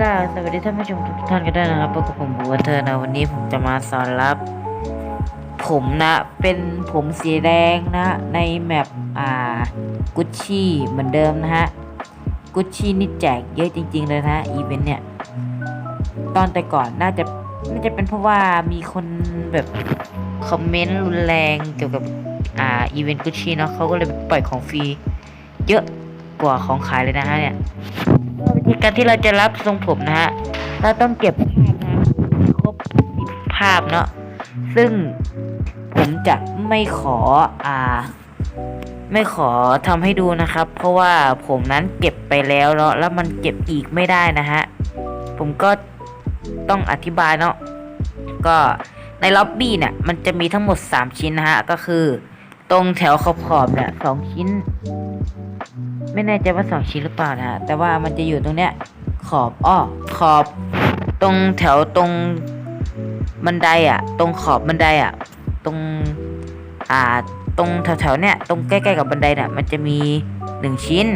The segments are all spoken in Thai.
ก็สวัสดีท่านผู้ชมทุกท่านกันด้วยนะครับพบกับผมบัวเธอนะวันนี้ผมจะมาสอนรับ ผมนะเป็นผมสีแดงนะ ในแมปอ่ากุชชี่เหมือนเดิมนะฮะกุชชี่นี่แจกเยอะจริง ๆ เลยนะอีเวนต์เนี่ย ตอนแต่ก่อนน่าจะน่าจะเป็นเพราะว่ามีคนแบบคอมเมนต์รุนแรงเกี่ยวกับอ่าอีเวนต์กุชชี่เนาะเขาก็เลยปล่อยของฟรีเยอะ กว่าของขายเลยนะฮะเนี่ยวิธีการที่เราจะรับทรงผมนะฮะเราต้องเก็บภาพนะครบสิบภาพเนาะซึ่งผมจะไม่ขออ่า ไม่ขอทำให้ดูนะครับ เพราะว่าผมนั้นเก็บไปแล้วเนาะแล้วมันเก็บอีกไม่ได้นะฮะผมก็ต้องอธิบายเนาะก็ในล็อบบี้เนี่ยมันจะมีทั้งหมด 3 ชิ้นนะฮะก็คือ ตรงแถวขอบๆเนี่ยสองชิ้น ไม่แน่ใจว่าสองชิ้นหรือเปล่านะแต่ว่ามันจะอยู่ตรงเนี้ย ขอบอ้อขอบ ตรงแถวตรงบันไดอะ ตรงขอบบันไดอะ ตรงอ่าตรงแถวๆเนี้ยตรงใกล้ๆกับบันไดเนี่ยมันจะมีหนึ่งชิ้น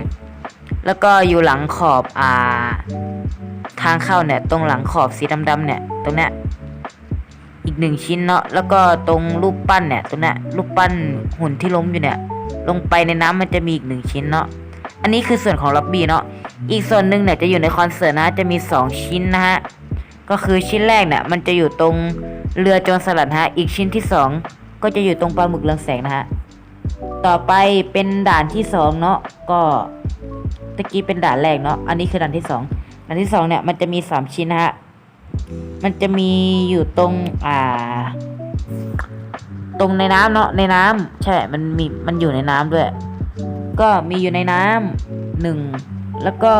แล้วก็อยู่หลังขอบอ่า ทางเข้าเนี่ย ตรงหลังขอบสีดำๆเนี่ย ตรงเนี้ย อีกหนึ่งชิ้นเนาะแล้วก็ตรงรูปปั้นเนี่ยตรงเนี้ยรูปปั้นหุ่นที่ล้มอยู่เนี่ย ลงไปในน้ำมันจะมีอีกหนึ่งชิ้นเนาะอันนี้คือส่วนของล็อบบี้เนาะอีกส่วนหนึ่งเนี่ยจะอยู่ในคอนเสิร์ตนะจะมี 2 ชิ้นนะฮะก็คือชิ้นแรกเนี่ยมันจะอยู่ตรงเรือโจรสลัดฮะอีกชิ้นที่ 2 ก็จะอยู่ตรงปลาหมึกเรืองแสงนะฮะต่อไปเป็นด่านที่2เนาะก็ตะกี้เป็นด่านแรกเนาะอันนี้คือด่านที่ 2ด่านที่2เนี่ยมันจะมี 3 ชิ้นนะฮะ มันจะมีอยู่ตรงอ่า ตรงในน้ำเนาะในน้ำใช่ มันมีมันอยู่ในน้ำด้วย ก็มีอยู่ในน้ำหนึ่งแล้วก็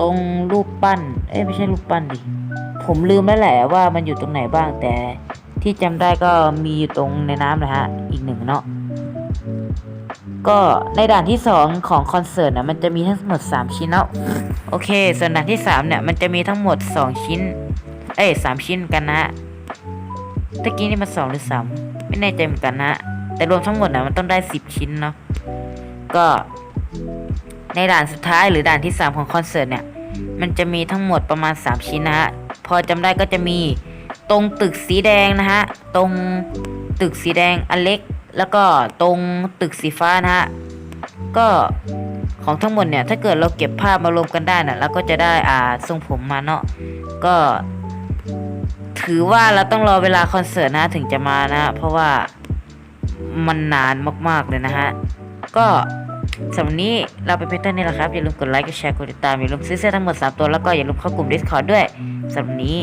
ตรงรูปปั้น เอ้ยไม่ใช่รูปปั้นดิผมลืมแล้วแหละว่ามันอยู่ตรงไหนบ้างแต่ที่จำได้ก็มีอยู่ตรงในน้ำนะฮะ อีกหนึ่งเนาะ ก็ในด่านที่สองของคอนเสิร์ตนะมันจะมีทั้งหมด 3 ชิ้นเนาะโอเค ส่วนด่านที่ 3 เนี่ย มันจะมีทั้งหมด 2 ชิ้น เอ้ยสามชิ้นกันนะตะกี้นี่มันสองหรือสามไม่แน่ใจเหมือนกันนะ แต่รวมทั้งหมดนะมันต้องได้ 10 ชิ้นเนาะก็ในด่านสุดท้ายหรือด่านที่ 3 ของคอนเสิร์ตเนี่ย มันจะมีทั้งหมดประมาณ 3 ชิ้นนะฮะ พอจำได้ก็จะมีตรงตึกสีแดงนะฮะ ตรงตึกสีแดงอเล็ก แล้วก็ตรงตึกสีฟ้านะฮะก็ของทั้งหมดเนี่ยถ้าเกิดเราเก็บภาพมารวมกันได้นะเราก็จะได้อ่าทรงผมมาเนาะก็ ถือว่าเราต้องรอเวลาคอนเสิร์ตนะถึงจะมานะ เพราะว่ามันนานมากๆเลยนะฮะ ก็สำหรับนี้เราไปเพียงเท่านี้แหละครับ อย่าลืมกดไลค์กดแชร์กดติดตาม อย่าลืมซื้อเสื้อทั้งหมด 3 ตัวแล้วก็อย่าลืมเข้ากลุ่ม Discord ด้วยสำหรับนนี้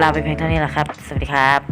ลาไปเพียงเท่านี้แหละครับ สวัสดีครับ